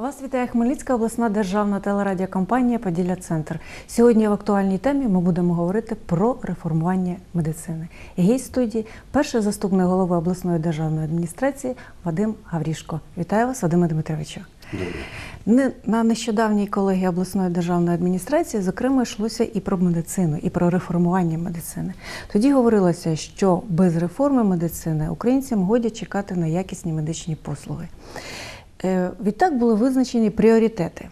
Вас вітає Хмельницька обласна державна телерадіокомпанія Поділля Центр. Сьогодні в актуальній темі ми будемо говорити про реформування медицини. Гість студії перший заступник голови обласної державної адміністрації Вадим Гаврішко. Вітаю вас, Вадиме Дмитровичу. Не- На нещодавній колегії обласної державної адміністрації, зокрема, йшлося і про медицину, і про реформування медицини. Тоді говорилося, що без реформи медицини українцям годі чекати на якісні медичні послуги. Е, Відтак були визначені пріоритети.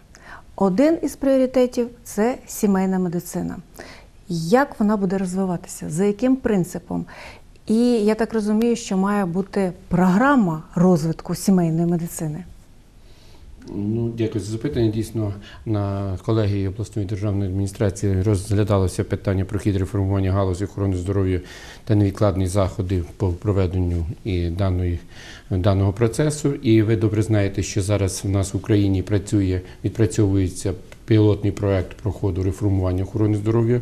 Один із пріоритетів це сімейна медицина. Як вона буде розвиватися? За яким принципом? І я так розумію, що має бути програма розвитку сімейної медицини. Ну, дякую за запитання. Дійсно, на колегії обласної державної адміністрації розглядалося питання про хід реформування галузі охорони здоров'я та невідкладні заходи по проведенню і даної, даного процесу. І ви добре знаєте, що зараз в нас в Україні працює, відпрацьовується пілотний проект проходу реформування охорони здоров'я.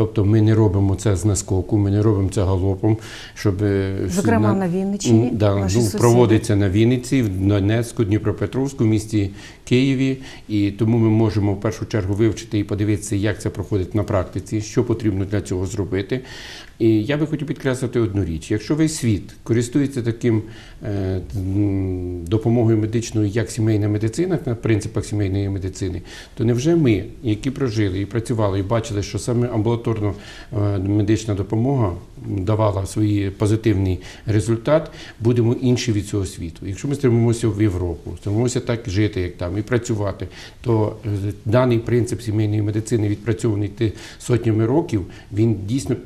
Тобто ми не робимо це з наскоку, ми не робимо це галопом, щоб е, Зокрема, на Вінниччині, Да, ну, сусіди. проводиться на Вінниці, в Донецьку, Дніпропетровську, в місті Києві. І тому ми можемо в першу чергу вивчити і подивитися, як це проходить на практиці, що потрібно для цього зробити. І я би хотів підкреслити одну річ: якщо весь світ користується таким е, допомогою медичною, як сімейна медицина, на принципах сімейної медицини, то невже ми, які прожили і працювали, і бачили, що саме амбулаторно е, медична допомога давала свій позитивний результат, будемо інші від цього світу. Якщо ми стремимося в Європу, стремимося так жити, як там, і працювати, то е, даний принцип сімейної медицини, відпрацьований сотнями років, він дійсно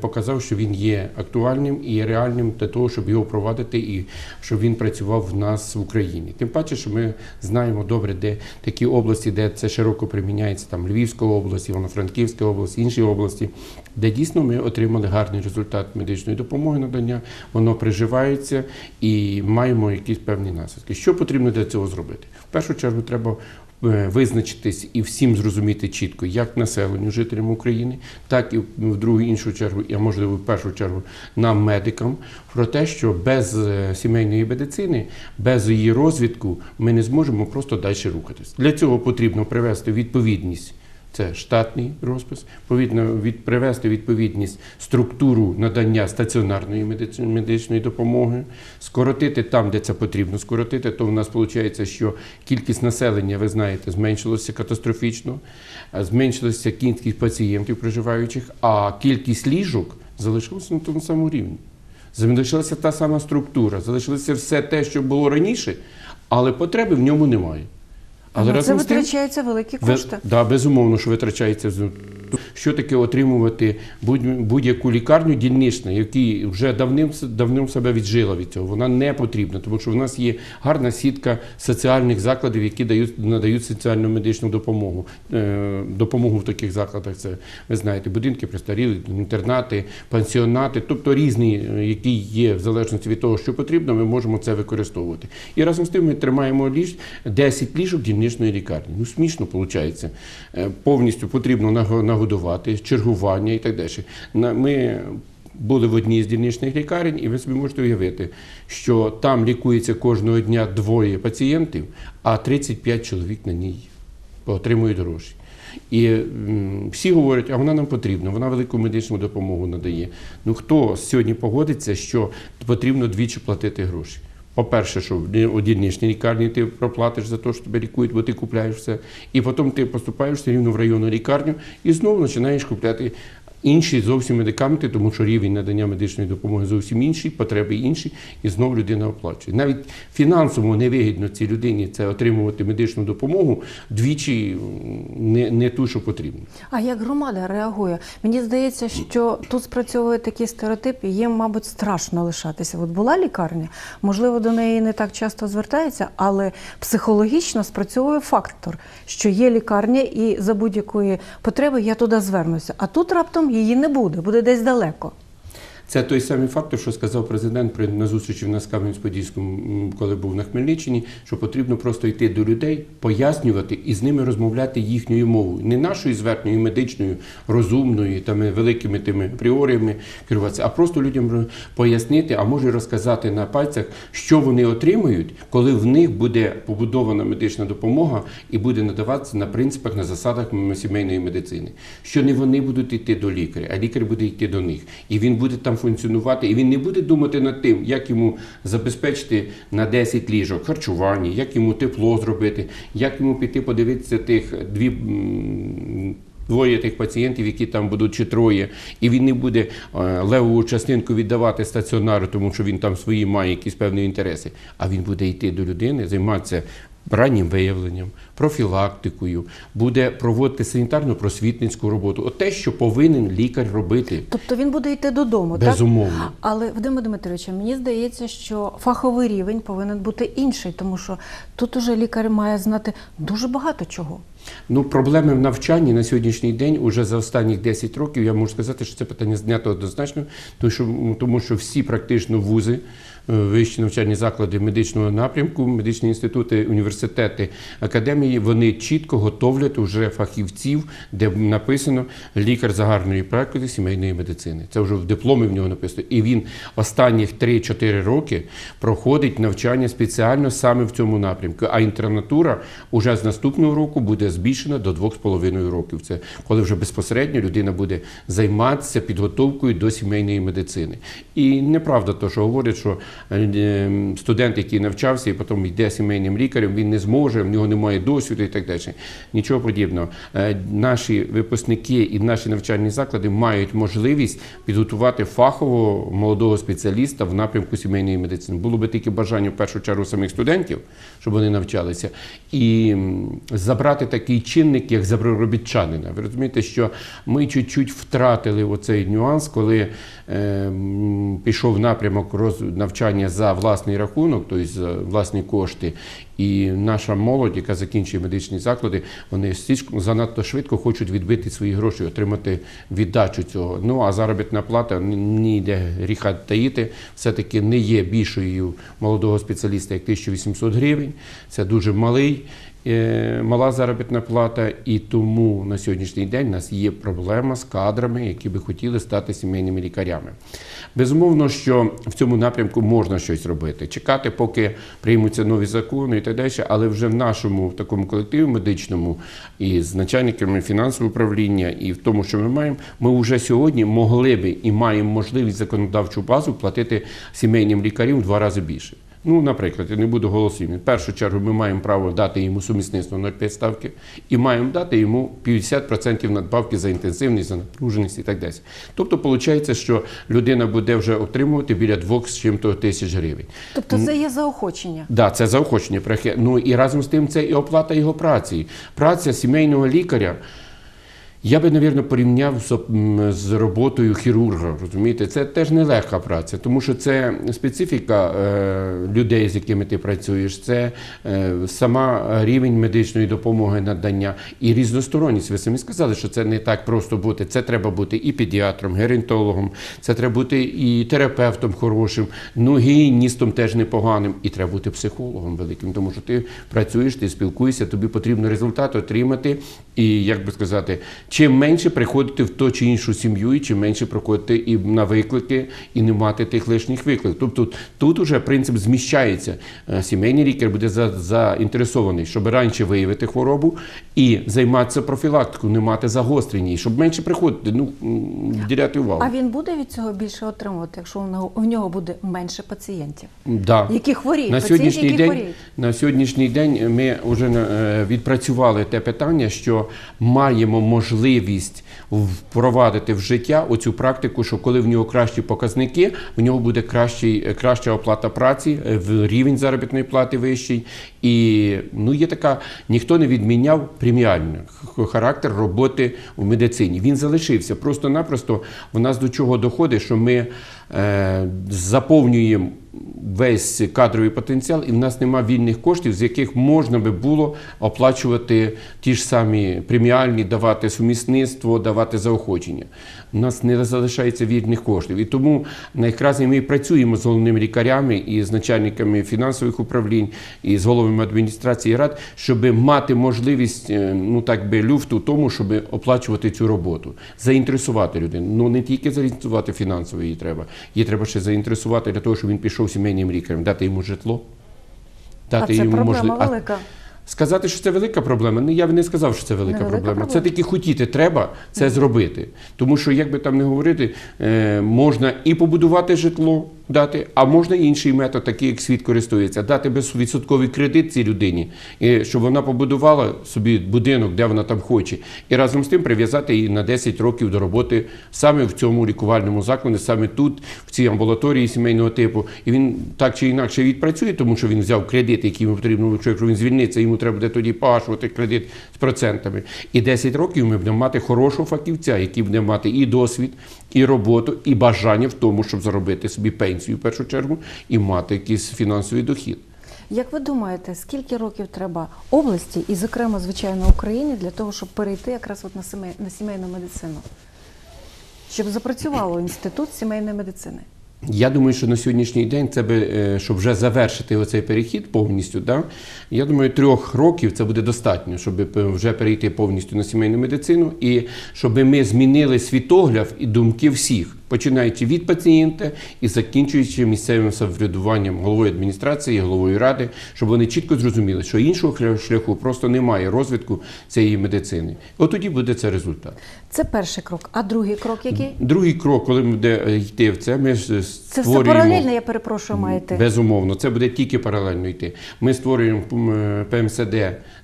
показав, що він є актуальним і реальним для того, щоб його впровадити і щоб він працював в нас в Україні. Тим паче, що ми знаємо добре, де такі області, де це широко приміняється, там Львівська область, Івано-Франківська область, інші області, де дійсно ми отримали гарний результат медичної допомоги надання, воно приживається і маємо якісь певні наслідки. Що потрібно для цього зробити? В першу чергу треба е, визначитись і всім зрозуміти чітко, як населенню, жителям України, так і в другу іншу чергу, а можливо в першу чергу нам, медикам, про те, що без е, сімейної медицини, без її розвитку ми не зможемо просто далі рухатись. Для цього потрібно привести відповідність. Це штатний розпис, повідно від привести відповідність структуру надання стаціонарної медичної допомоги, скоротити там, де це потрібно скоротити. То в нас виходить, що кількість населення, ви знаєте, зменшилося катастрофічно, а зменшилася кількість пацієнтів проживаючих, а кількість ліжок залишилася на тому самому рівні. Залишилася та сама структура, залишилося все те, що було раніше, але потреби в ньому немає. Але це разом тим- витрачаються великі кошти. Да, безумовно, що витрачається. З- Що таке отримувати будь- будь-яку лікарню дільничну, яка вже давним, давним себе віджила від цього. Вона не потрібна, тому що в нас є гарна сітка соціальних закладів, які дають, надають соціальну медичну допомогу. Е, допомогу в таких закладах це, ви знаєте, будинки престарілих, інтернати, пансіонати, тобто різні, е, які є в залежності від того, що потрібно, ми можемо це використовувати. І разом з тим ми тримаємо ліж 10 ліжок дільничної лікарні. Ну, смішно виходить. Повністю потрібно наго- нагодувати, чергування і так далі. Ми були в одній з дільничних лікарень, і ви собі можете уявити, що там лікується кожного дня двоє пацієнтів, а 35 чоловік на ній отримують гроші. І всі говорять, а вона нам потрібна, вона велику медичну допомогу надає. Ну хто сьогодні погодиться, що потрібно двічі платити гроші? По-перше, що в дільничній лікарні ти проплатиш за те, що тебе лікують, бо ти купляєш все. І потім ти поступаєш все рівно в районну лікарню і знову починаєш купляти інші зовсім медикаменти, тому що рівень надання медичної допомоги зовсім інший, потреби інші, і знову людина оплачує. Навіть фінансово невигідно цій людині це отримувати медичну допомогу двічі не, не ту, що потрібно. А як громада реагує? Мені здається, що тут спрацьовує такий стереотип, і їм, мабуть, страшно лишатися. От була лікарня, можливо, до неї не так часто звертаються, але психологічно спрацьовує фактор, що є лікарня, і за будь-якої потреби я туди звернуся. А тут раптом її не буде, буде десь далеко. Це той самий фактор, що сказав президент при на зустрічі в нас Кам'янець-Подільському, коли був на Хмельниччині, що потрібно просто йти до людей, пояснювати і з ними розмовляти їхньою мовою, не нашою зверхньою медичною, розумною, там великими тими апріоріями керуватися, а просто людям пояснити, а може розказати на пальцях, що вони отримують, коли в них буде побудована медична допомога і буде надаватися на принципах, на засадах сімейної медицини. Що не вони будуть йти до лікаря, а лікар буде йти до них. І він буде там функціонувати, і він не буде думати над тим, як йому забезпечити на 10 ліжок харчування, як йому тепло зробити, як йому піти подивитися тих дві. Двоє тих пацієнтів, які там будуть чи троє, і він не буде е, левову частинку віддавати стаціонару, тому що він там свої має якісь певні інтереси. А він буде йти до людини, займатися раннім виявленням, профілактикою, буде проводити санітарно-просвітницьку роботу. От те, що повинен лікар робити, Тобто він буде йти додому, так? безумовно. Але Вадиме Дмитровичу, мені здається, що фаховий рівень повинен бути інший, тому що тут уже лікар має знати дуже багато чого. Ну, проблеми в навчанні на сьогоднішній день, уже за останні 10 років, я можу сказати, що це питання знято однозначно, тому що, тому що всі практично вузи, вищі навчальні заклади медичного напрямку, медичні інститути, університети, академії, вони чітко готовлять уже фахівців, де написано лікар загальної практики сімейної медицини. Це вже в дипломі в нього написано. І він останніх 3-4 роки проходить навчання спеціально саме в цьому напрямку. А інтернатура уже з наступного року буде збільшена до 2,5 років. Це коли вже безпосередньо людина буде займатися підготовкою до сімейної медицини. І неправда, то що говорять, що е, студент, який навчався і потім йде сімейним лікарем, він не зможе, в нього немає досвіду і так далі. Нічого подібного. Е, Наші випускники і наші навчальні заклади мають можливість підготувати фахового молодого спеціаліста в напрямку сімейної медицини. Було би тільки бажання в першу чергу самих студентів, щоб вони навчалися, і забрати такий чинник, як заброробітчанина. Ви розумієте, що ми чуть-чуть втратили оцей нюанс, коли е, пішов напрямок навчання за власний рахунок, тобто за власні кошти. І наша молодь, яка закінчує медичні заклади, вони занадто швидко хочуть відбити свої гроші, отримати віддачу цього. Ну а заробітна плата ні йде гріха таїти, все-таки не є більшою молодого спеціаліста, як 1800 гривень. Це дуже малий. Е, Мала заробітна плата, і тому на сьогоднішній день у нас є проблема з кадрами, які би хотіли стати сімейними лікарями. Безумовно, що в цьому напрямку можна щось робити, чекати, поки приймуться нові закони і так далі, але вже в нашому в такому колективі медичному і з начальниками фінансового управління, і в тому, що ми маємо, ми вже сьогодні могли би і маємо можливість законодавчу базу платити сімейним лікарям в два рази більше. Ну, наприклад, я не буду голослівним. В першу чергу ми маємо право дати йому сумісництво 0,5 ставки і маємо дати йому 50% надбавки за інтенсивність, за напруженість і так далі. Тобто, виходить, що людина буде вже отримувати біля 2 з чим-то тисяч гривень. Тобто це є заохочення. Да, це заохочення. Ну і разом з тим це і оплата його праці. Праця сімейного лікаря. Я би, навірно, порівняв з, з роботою хірурга. Розумієте, це теж нелегка праця, тому що це специфіка е, людей, з якими ти працюєш, це е, сама рівень медичної допомоги надання і різносторонність. Ви самі сказали, що це не так просто бути. Це треба бути і педіатром, геронтологом, це треба бути і терапевтом хорошим, ну гігієністом теж непоганим, і треба бути психологом великим, тому що ти працюєш, ти спілкуєшся, тобі потрібно результат отримати. І як би сказати, чим менше приходити в ту чи іншу сім'ю, і чим менше приходити і на виклики, і не мати тих лишніх викликів. Тобто тут уже принцип зміщається. Е, Сімейний лікар буде за- заінтересований, щоб раніше виявити хворобу і займатися профілактикою, не мати загострення, і щоб менше приходити, ну м, вділяти увагу. А він буде від цього більше отримувати, якщо у нього, буде менше пацієнтів, Да. які хворіють, На сьогоднішній, які день, хворіють. на сьогоднішній день ми вже е, відпрацювали те питання, що маємо можливість впровадити в життя оцю практику, що коли в нього кращі показники, в нього буде кращий, е, краща оплата праці, е, рівень заробітної плати вищий. І ну, є така, ніхто не відміняв преміальний характер роботи в медицині. Він залишився. Просто-напросто в нас до чого доходить, що ми заповнюємо весь кадровий потенціал, і в нас нема вільних коштів, з яких можна би було оплачувати ті ж самі преміальні, давати сумісництво, давати заохочення. У нас не залишається вільних коштів. І тому якраз ми працюємо з головними лікарями і з начальниками фінансових управлінь, і з головами адміністрації рад, щоб мати можливість, е, ну так би люфту тому, щоб оплачувати цю роботу, заінтересувати людину. Ну не тільки заінтересувати фінансово її треба, її треба ще заінтересувати для того, щоб він пішов сімейним лікарем, дати йому житло. А це йому проблема можли- велика. Сказати, що це велика проблема, ну я б не сказав, що це велика Невелика проблема. проблема. Це тільки хотіти треба це зробити. Тому що, як би там не говорити, е, можна і побудувати житло дати, а можна інший метод, такий як світ користується, дати безвідсотковий кредит цій людині, щоб вона побудувала собі будинок, де вона там хоче, і разом з тим прив'язати її на 10 років до роботи саме в цьому лікувальному закладі, саме тут, в цій амбулаторії сімейного типу. І він так чи інакше відпрацює, тому що він взяв кредит, який йому потрібно, якщо він звільниться, йому треба буде тоді погашувати кредит з процентами. І 10 років ми будемо мати хорошого фахівця, який буде мати і досвід, і роботу, і бажання в тому, щоб заробити собі пенсію в першу чергу і мати якийсь фінансовий дохід. Як ви думаєте, скільки років треба області і, зокрема, звичайно, Україні для того, щоб перейти якраз от на, сімей, на сімейну медицину? Щоб запрацювало інститут сімейної медицини? Я думаю, що на сьогоднішній день це би, е, щоб вже завершити оцей перехід повністю, да, я думаю, трьох років це буде достатньо, щоб е, вже перейти повністю на сімейну медицину і щоб ми змінили світогляд і думки всіх, починаючи від пацієнта і закінчуючи місцевим самоврядуванням головою адміністрації, головою ради, щоб вони чітко зрозуміли, що іншого шляху просто немає розвитку цієї медицини. От тоді буде це результат. Це перший крок. А другий крок який? Другий крок, коли ми буде е, йти в це, ми Це все паралельно, я перепрошую, маєте. Безумовно, це буде тільки паралельно йти. Ми створюємо ПМСД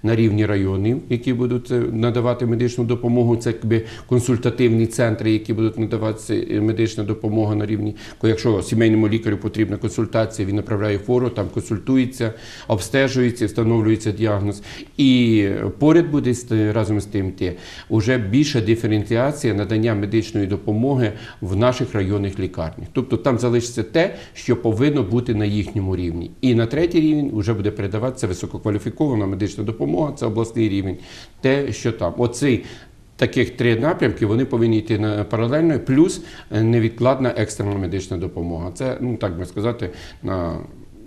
на рівні районів, які будуть е, надавати медичну допомогу. Це якби консультативні центри, які будуть надавати е, медичну допомогу на рівні. Якщо сімейному лікарю потрібна консультація, він направляє фору, там консультується, обстежується, встановлюється діагноз. І поряд буде разом з тим те уже більша диференціація надання медичної допомоги в наших районних лікарнях. Тобто там залишиться те, що повинно бути на їхньому рівні. І на третій рівень вже буде передаватися висококваліфікована медична допомога, це обласний рівень. Те, що там. Оцей Таких три напрямки вони повинні йти паралельно, плюс е, невідкладна екстрена медична допомога. Це, ну так би сказати, на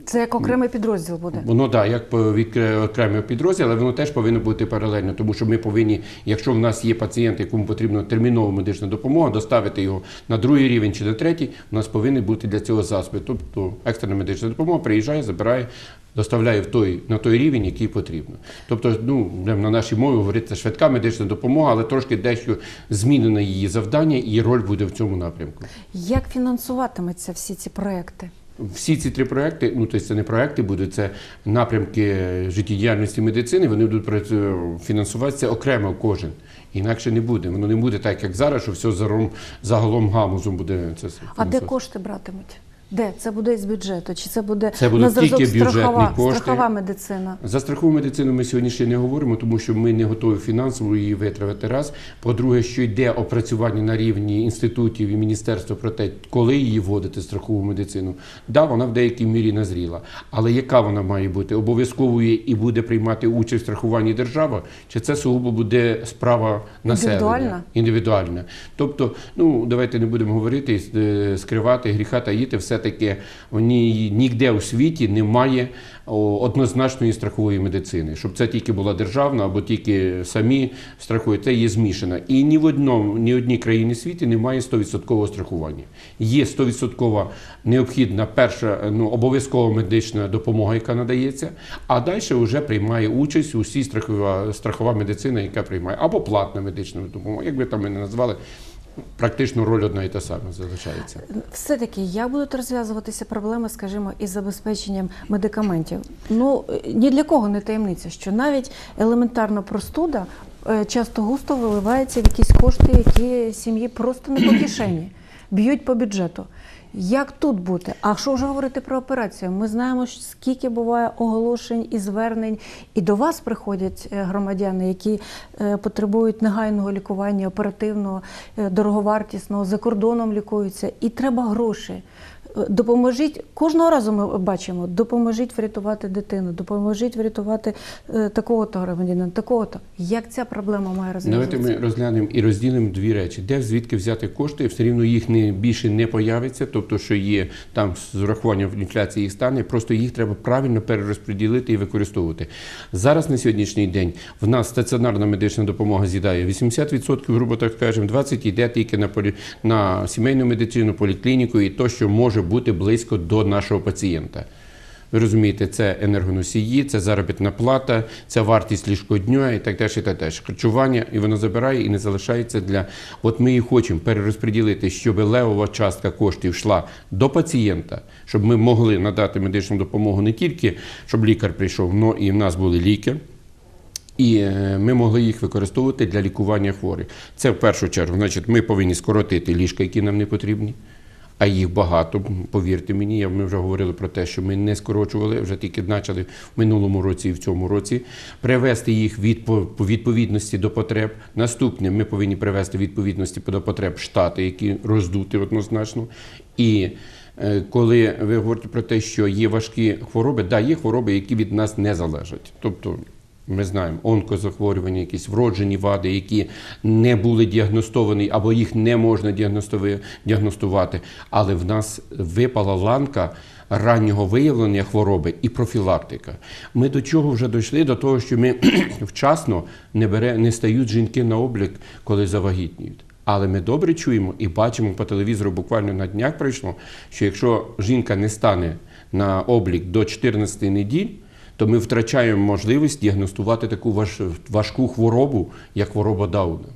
Це як окремий підрозділ буде. Воно да, як відкре- окремий підрозділ, але воно теж повинно бути паралельно, тому що ми повинні, якщо в нас є пацієнт, якому потрібна термінова медична допомога, доставити його на другий рівень чи на третій, у нас повинні бути для цього засоби. Тобто екстрена медична допомога приїжджає, забирає. Доставляє в той на той рівень, який потрібно. Тобто, ну на нашій мові говорити, швидка медична допомога, але трошки дещо змінено її завдання, і роль буде в цьому напрямку. Як фінансуватимуться всі ці проекти? Всі ці три проекти, ну тобто це не проекти будуть, це напрямки життєдіяльності медицини. Вони будуть фінансуватися окремо кожен. Інакше не буде. Воно не буде так, як зараз, що все загалом гамузом буде це. А де кошти братимуть? Де? Це буде з бюджету? Чи це буде Це будуть на зразок тільки бюджетні страхова, кошти. страхова медицина? За страхову медицину ми сьогодні ще не говоримо, тому що ми не готові фінансово її витратити. Раз. По-друге, що йде опрацювання на рівні інститутів і міністерства про те, коли її вводити страхову медицину. Да, вона в деякій мірі назріла. Але яка вона має бути? Обов'язковою і буде приймати участь в страхуванні держава? Чи це сугубо буде справа населення? Індивідуальна? Індивідуальна. Тобто, ну давайте не будемо говорити, е, скривати гріха таїти. Все-таки ні, ніде у світі немає однозначної страхової медицини, щоб це тільки була державна або тільки самі страхують. Це є змішана. І ні в одному, ні одній країні світі немає 100% страхування. Є 100% необхідна перша ну, обов'язкова медична допомога, яка надається, а далі вже приймає участь усі страхова, страхова медицина, яка приймає, або платна медична допомога, як би там ми не назвали. Практично роль одна і та сама залишається. Все-таки як будуть розв'язуватися проблеми, скажімо, із забезпеченням медикаментів? Ну ні для кого не таємниця, що навіть елементарна простуда е, часто густо виливається в якісь кошти, які сім'ї просто не по кишені, б'ють по бюджету. Як тут бути? А що вже говорити про операцію? Ми знаємо, скільки буває оголошень і звернень, і до вас приходять е, громадяни, які е, потребують негайного лікування, оперативного, е, дороговартісного, за кордоном лікуються, і треба гроші. Допоможіть кожного разу. Ми бачимо, допоможіть врятувати дитину, допоможіть врятувати е, такого-то громадянина, такого-то. Як ця проблема має Давайте ми розглянемо і розділимо дві речі. Де звідки взяти кошти, все рівно їх не більше не появиться, тобто, що є там з урахуванням інфляції їх стане, просто їх треба правильно перерозподілити і використовувати. Зараз на сьогоднішній день в нас стаціонарна медична допомога з'їдає 80%, грубо так скажемо, 20% йде тільки на полі на сімейну медицину, поліклініку і то, що може бути близько до нашого пацієнта. Ви розумієте, це енергоносії, це заробітна плата, це вартість ліжкодня і так далі. І так далі. Харчування, і воно забирає і не залишається для. От ми і хочемо перерозподілити, щоб левова частка коштів йшла до пацієнта, щоб ми могли надати медичну допомогу не тільки, щоб лікар прийшов, але і в нас були ліки. І е, ми могли їх використовувати для лікування хворих. Це в першу чергу. Значить, ми повинні скоротити ліжка, які нам не потрібні. А їх багато, повірте мені. Ми вже говорили про те, що ми не скорочували, вже тільки почали в минулому році і в цьому році. Привести їх від по по відповідності до потреб. Наступне ми повинні привести відповідності до потреб штати, які роздуті однозначно. І е, коли ви говорите про те, що є важкі хвороби, да, є хвороби, які від нас не залежать. Тобто ми знаємо онкозахворювання, якісь вроджені вади, які не були діагностовані або їх не можна діагностувати. Але в нас випала ланка раннього виявлення хвороби і профілактика. Ми до чого вже дійшли? До того, що ми вчасно не, бере, не стають жінки на облік, коли завагітніють. Але ми добре чуємо і бачимо по телевізору, буквально на днях прийшло, що якщо жінка не стане на облік до 14 неділь, то ми втрачаємо можливість діагностувати таку важ- важку хворобу, як хвороба Дауна.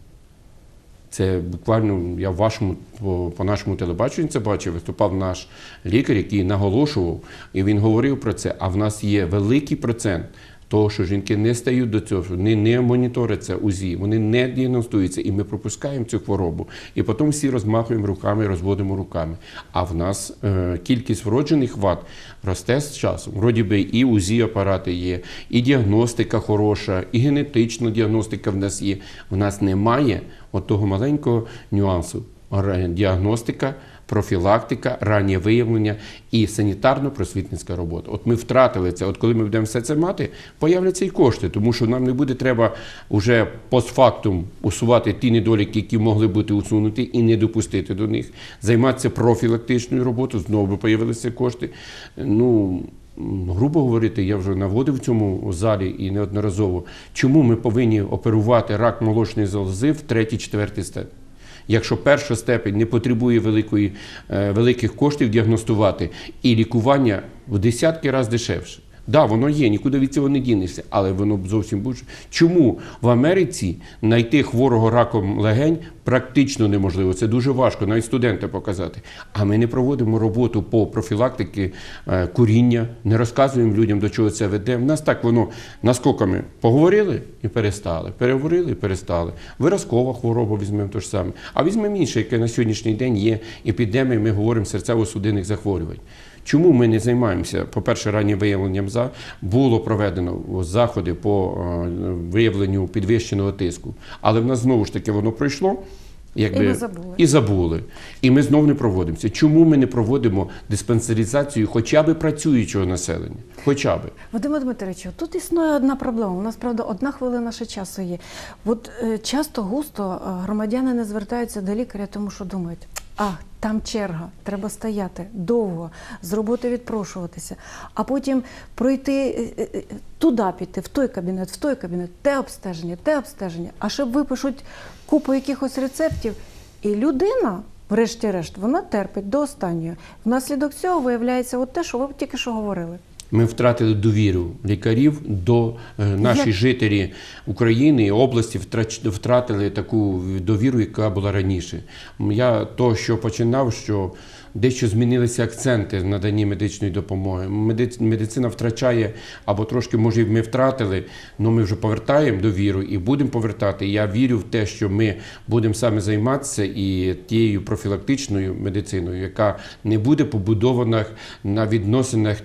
Це буквально я вашому по, по нашому телебаченню це бачив. Виступав наш лікар, який наголошував, і він говорив про це. А в нас є великий процент того, що жінки не стають до цього, вони не моніторяться УЗІ, вони не діагностуються, і ми пропускаємо цю хворобу. І потім всі розмахуємо руками, розводимо руками. А в нас е, кількість вроджених вад росте з часом. Вроді би і УЗІ апарати є, і діагностика хороша, і генетична діагностика в нас є. В нас немає от того маленького нюансу. Діагностика, профілактика, раннє виявлення і санітарно-просвітницька робота. От ми втратили це. От коли ми будемо все це мати, появляться і кошти, тому що нам не буде треба вже постфактум усувати ті недоліки, які могли бути усунуті, і не допустити до них. Займатися профілактичною роботою, знову би появилися кошти. Ну. Грубо говорити, я вже наводив в цьому залі і неодноразово, чому ми повинні оперувати рак молочної залози в третій, четвертій степені. Якщо перша степень не потребує великої, е, великих коштів діагностувати, і лікування в десятки разів дешевше. Да, воно є, нікуди від цього не дінешся, але воно б зовсім буде. Чому в Америці знайти хворого раком легень практично неможливо? Це дуже важко, навіть студенти показати. А ми не проводимо роботу по профілактиці е, куріння, не розказуємо людям, до чого це веде. В нас так воно наскоками поговорили і перестали, переговорили і перестали. Виразкова хвороба візьмемо те ж саме. А візьмемо інше, яке на сьогоднішній день є епідемія, ми говоримо серцево-судинних захворювань. Чому ми не займаємося? По-перше, раннім виявленням за було проведено заходи по е, виявленню підвищеного тиску, але в нас знову ж таки воно пройшло. Якби, І забули. і забули. І ми знов не проводимося. Чому ми не проводимо диспансеризацію хоча б працюючого населення? Хоча б. Вадиме Дмитровичу, тут існує одна проблема. У нас правда одна хвилина ще часу є. От е, часто густо е, громадяни не звертаються до лікаря, тому що думають, а там черга, треба стояти довго, з роботи відпрошуватися, а потім пройти е, е, туди піти, в той кабінет, в той кабінет, те обстеження, те обстеження. А ще випишуть купу якихось рецептів, і людина. Врешті-решт, вона терпить до останнього. Внаслідок цього виявляється от те, що ви тільки що говорили. Ми втратили довіру лікарів до е, наші Як? жителі України і області втрач- втратили таку довіру, яка була раніше. Я то, що починав, що дещо змінилися акценти в наданні медичної допомоги. Меди- Медицина втрачає або трошки, може, ми втратили, але ми вже повертаємо довіру і будемо повертати. Я вірю в те, що ми будемо саме займатися і тією профілактичною медициною, яка не буде побудована на відносинах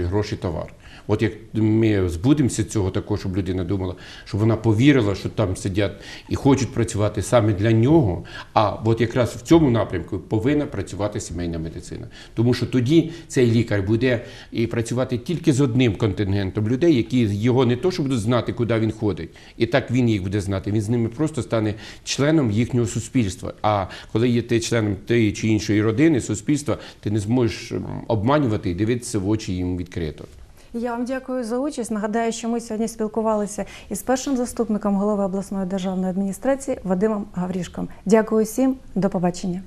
товар-гроші, гроші-товар. От як ми збудемося цього такого, щоб людина думала, щоб вона повірила, що там сидять і хочуть працювати саме для нього. А от якраз в цьому напрямку повинна працювати сімейна медицина. Тому що тоді цей лікар буде і працювати тільки з одним контингентом людей, які його не то, що будуть знати, куди він ходить, і так він їх буде знати. Він з ними просто стане членом їхнього суспільства. А коли є ти членом тієї чи іншої родини, суспільства, ти не зможеш обманювати і дивитися в очі їм відкрито. Я вам дякую за участь. Нагадаю, що ми сьогодні спілкувалися із першим заступником голови обласної державної адміністрації Вадимом Гаврішком. Дякую всім, до побачення.